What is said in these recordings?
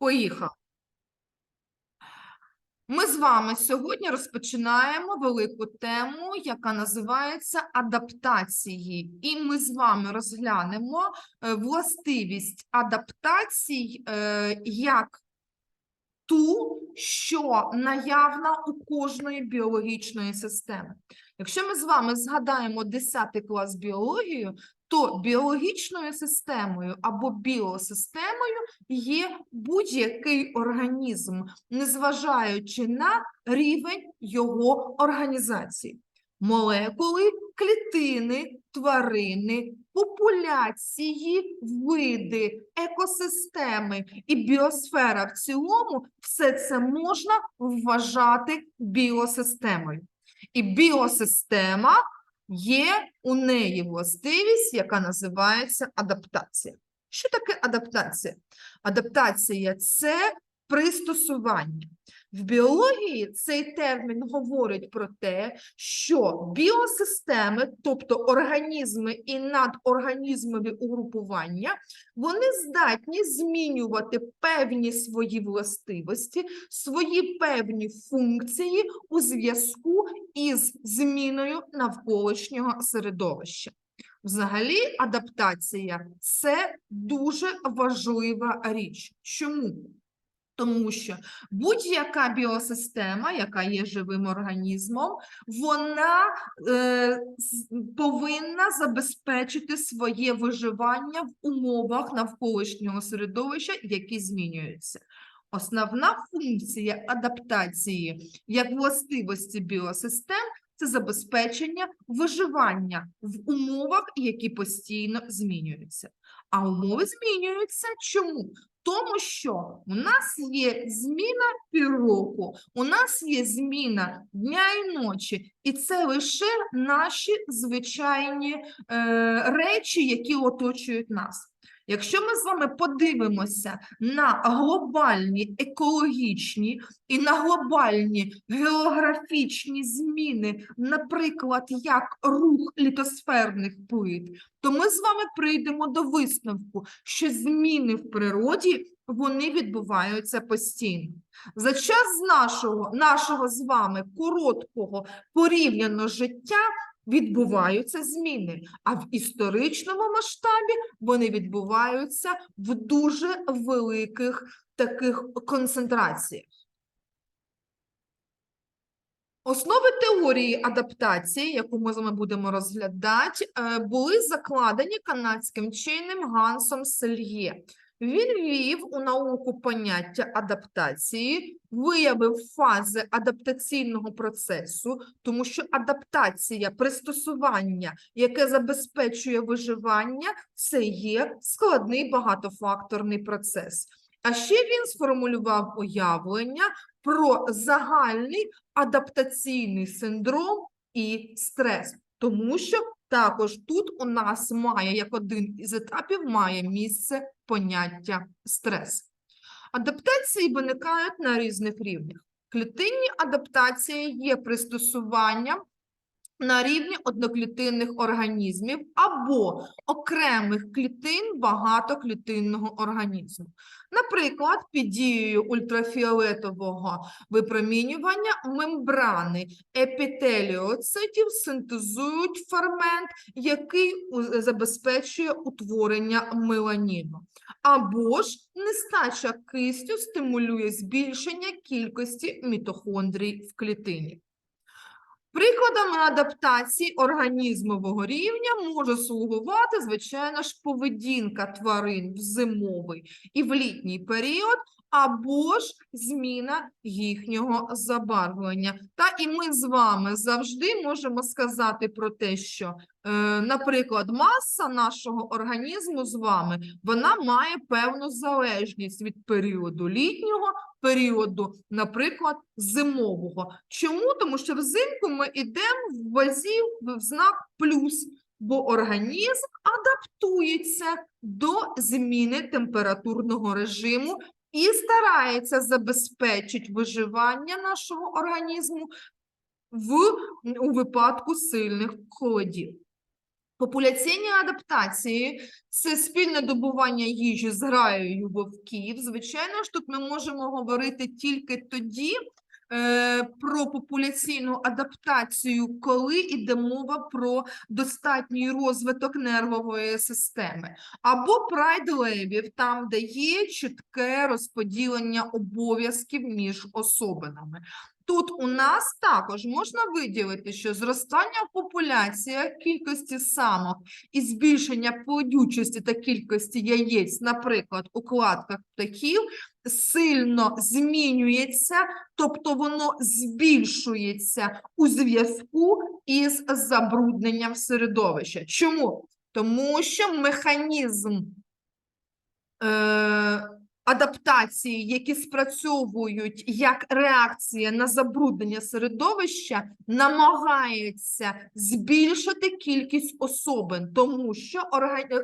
Поїхали. Ми з вами сьогодні розпочинаємо велику тему, яка називається адаптації. І ми з вами розглянемо е, властивість адаптацій е, як ту, що наявна у кожної біологічної системи. Якщо ми з вами згадаємо 10 клас біологію, то біологічною системою або біосистемою є будь-який організм, незважаючи на рівень його організації. Молекули, клітини, тварини, популяції, види, екосистеми і біосфера в цілому все це можна вважати біосистемою. І біосистема є у неї властивість, яка називається адаптація. Що таке адаптація? Адаптація це пристосування. В біології цей термін говорить про те, що біосистеми, тобто організми і надорганізмові угрупування, вони здатні змінювати певні свої властивості, свої певні функції у зв'язку із зміною навколишнього середовища. Взагалі, адаптація це дуже важлива річ. Чому? Тому що будь-яка біосистема, яка є живим організмом, вона е, повинна забезпечити своє виживання в умовах навколишнього середовища, які змінюються. Основна функція адаптації як властивості біосистем це забезпечення виживання в умовах, які постійно змінюються. А умови змінюються чому? Тому що у нас є зміна півроку, у нас є зміна дня і ночі, і це лише наші звичайні е, речі, які оточують нас. Якщо ми з вами подивимося на глобальні екологічні і на глобальні географічні зміни, наприклад, як рух літосферних плит, то ми з вами прийдемо до висновку, що зміни в природі вони відбуваються постійно. За час нашого, нашого з вами короткого порівняно життя відбуваються зміни, а в історичному масштабі вони відбуваються в дуже великих таких концентраціях. Основи теорії адаптації, яку ми з вами будемо розглядати, е, були закладені канадським вченим Гансом Сельє. Він ввів у науку поняття адаптації, виявив фази адаптаційного процесу, тому що адаптація, пристосування, яке забезпечує виживання, це є складний багатофакторний процес. А ще він сформулював уявлення про загальний адаптаційний синдром і стрес, тому що також тут у нас має як один із етапів має місце поняття стрес. Адаптації виникають на різних рівнях. Клітинні адаптації є пристосуванням на рівні одноклітинних організмів або окремих клітин багатоклітинного організму. Наприклад, під дією ультрафіолетового випромінювання мембрани епітеліоцитів синтезують фермент, який забезпечує утворення меланіну. Або ж нестача кисню стимулює збільшення кількості мітохондрій в клітині. Прикладами адаптації організмового рівня може слугувати, звичайно ж, поведінка тварин в зимовий і в літній період, або ж зміна їхнього забарвлення. Та і ми з вами завжди можемо сказати про те, що, наприклад, маса нашого організму з вами вона має певну залежність від періоду літнього періоду, наприклад, зимового. Чому? Тому що взимку ми йдемо в вазі в знак плюс, бо організм адаптується до зміни температурного режиму і старається забезпечити виживання нашого організму в, у випадку сильних холодів. Популяційні адаптації це спільне добування їжі з граєю вовків. Звичайно ж, тут ми можемо говорити тільки тоді е, про популяційну адаптацію, коли йде мова про достатній розвиток нервової системи, або прайд левів, там, де є чітке розподілення обов'язків між особинами. Тут у нас також можна виділити, що зростання в популяціях кількості самок і збільшення плодючості та кількості яєць, наприклад, у кладках птахів, сильно змінюється, тобто воно збільшується у зв'язку із забрудненням середовища. Чому? Тому що механізм е, адаптації, які спрацьовують як реакція на забруднення середовища, намагається збільшити кількість особин, тому що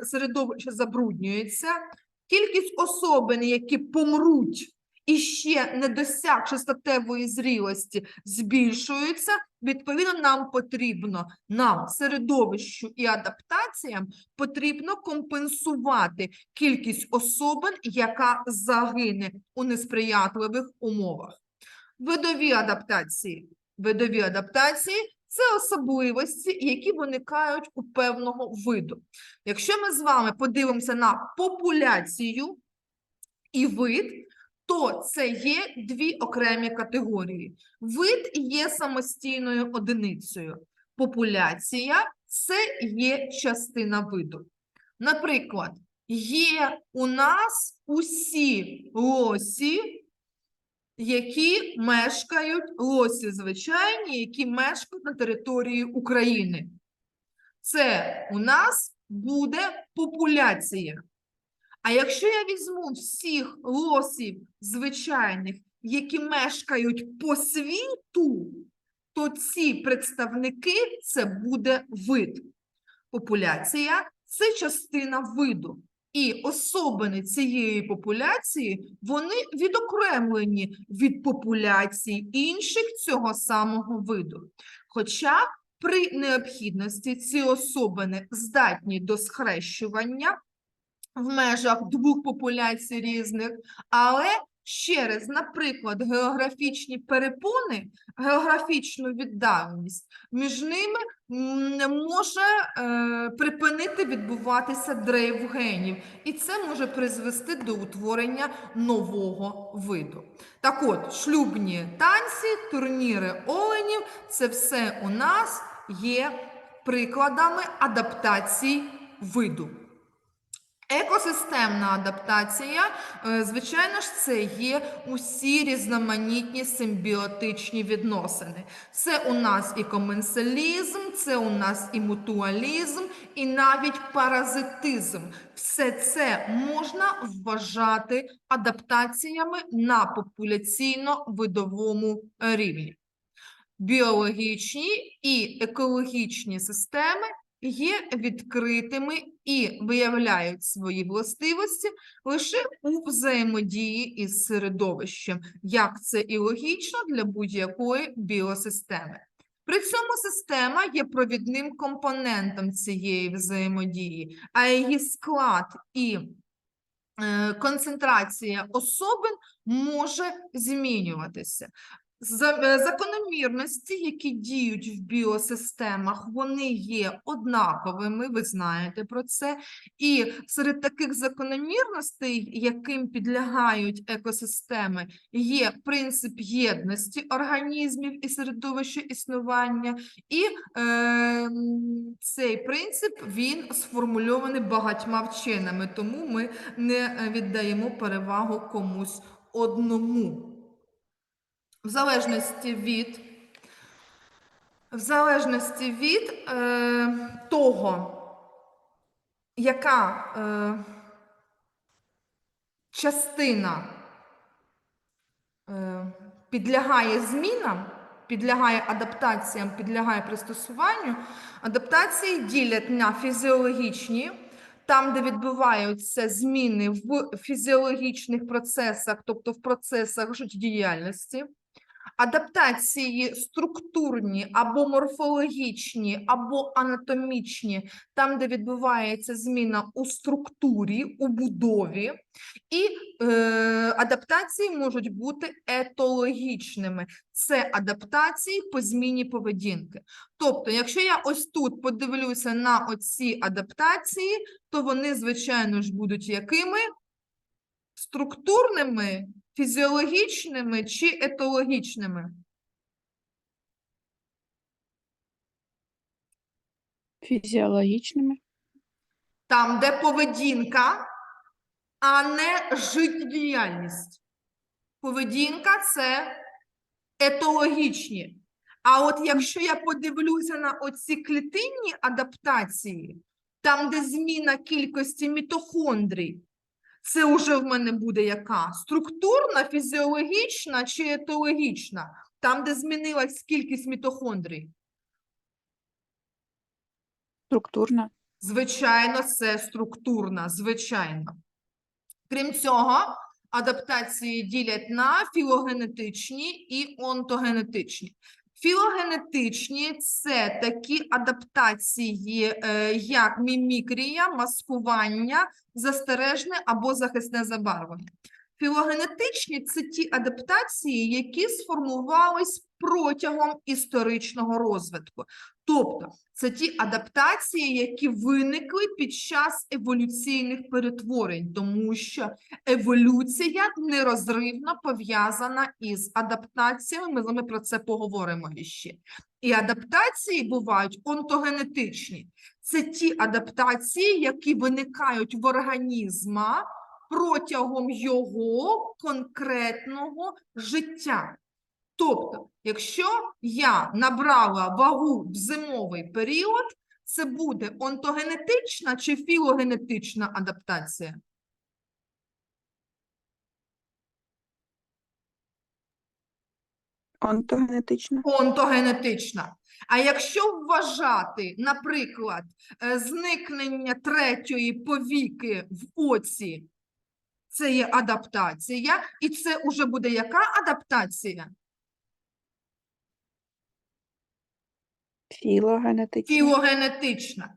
середовище забруднюється, кількість особин, які помруть і ще не досягши статевої зрілості, збільшується. Відповідно, нам потрібно нам середовищу і адаптаціям потрібно компенсувати кількість особин, яка загине у несприятливих умовах. Видові адаптації. Видові адаптації це особливості, які виникають у певного виду. Якщо ми з вами подивимося на популяцію і вид, то це є дві окремі категорії. Вид є самостійною одиницею. Популяція це є частина виду. Наприклад, є у нас усі лосі, які мешкають, лосі звичайні, які мешкають на території України. Це у нас буде популяція. А якщо я візьму всіх лосів звичайних, які мешкають по світу, то ці представники це буде вид. Популяція це частина виду. І особини цієї популяції вони відокремлені від популяцій інших цього самого виду. Хоча при необхідності ці особини здатні до схрещування в межах двох популяцій різних, але через, наприклад, географічні перепони, географічну віддаленість між ними не може е, припинити відбуватися дрейф генів, і це може призвести до утворення нового виду. Так от, шлюбні танці, турніри оленів це все у нас є прикладами адаптацій виду. Екосистемна адаптація, е, звичайно ж, це є усі різноманітні симбіотичні відносини. Це у нас і коменсалізм, це у нас і мутуалізм, і навіть паразитизм. Все це можна вважати адаптаціями на популяційно-видовому рівні. Біологічні і екологічні системи є відкритими і виявляють свої властивості лише у взаємодії із середовищем, як це і логічно для будь-якої біосистеми. При цьому система є провідним компонентом цієї взаємодії, а її склад і е, концентрація особин може змінюватися. Е, Закономірності, які діють в біосистемах, вони є однаковими, ви знаєте про це. І серед таких закономірностей, яким підлягають екосистеми, є принцип єдності організмів і середовища існування, і е, цей принцип він сформульований багатьма вченими, тому ми не е, віддаємо перевагу комусь одному в залежності від, в залежності від е, того, яка е, частина е, підлягає змінам, підлягає адаптаціям, підлягає пристосуванню, адаптації ділять на фізіологічні, там, де відбуваються зміни в фізіологічних процесах, тобто в процесах життєдіяльності, Адаптації структурні або морфологічні, або анатомічні, там, де відбувається зміна у структурі, у будові, і е, адаптації можуть бути етологічними. Це адаптації по зміні поведінки. Тобто, якщо я ось тут подивлюся на оці адаптації, то вони, звичайно ж, будуть якими? Структурними, фізіологічними чи етологічними? Фізіологічними. Там, де поведінка, а не життєдіяльність. Поведінка це етологічні. А от якщо я подивлюся на оці клітинні адаптації, там, де зміна кількості мітохондрій, це вже в мене буде яка? Структурна, фізіологічна чи етологічна? Там, де змінилась кількість мітохондрій. Структурна. Звичайно, це структурна, звичайно. Крім цього, адаптації ділять на філогенетичні і онтогенетичні. Філогенетичні це такі адаптації, е, як мімікрія, маскування, застережне або захисне забарвлення. Філогенетичні це ті адаптації, які сформувались протягом історичного розвитку. Тобто, це ті адаптації, які виникли під час еволюційних перетворень, тому що еволюція нерозривно пов'язана із адаптаціями. Ми з вами про це поговоримо ще. І адаптації бувають онтогенетичні. Це ті адаптації, які виникають в організма протягом його конкретного життя. Тобто, якщо я набрала вагу в зимовий період, це буде онтогенетична чи філогенетична адаптація? Онтогенетична. Онтогенетична. А якщо вважати, наприклад, е, зникнення третьої повіки в оці, це є адаптація, і це вже буде яка адаптація? Філогенетична. Філогенетична.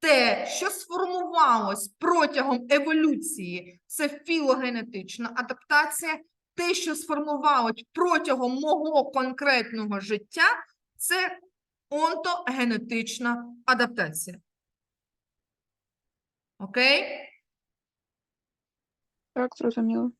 Те, що сформувалось протягом еволюції, це філогенетична адаптація. Те, що сформувалось протягом мого конкретного життя, це онтогенетична адаптація. Окей? Так, зрозуміло.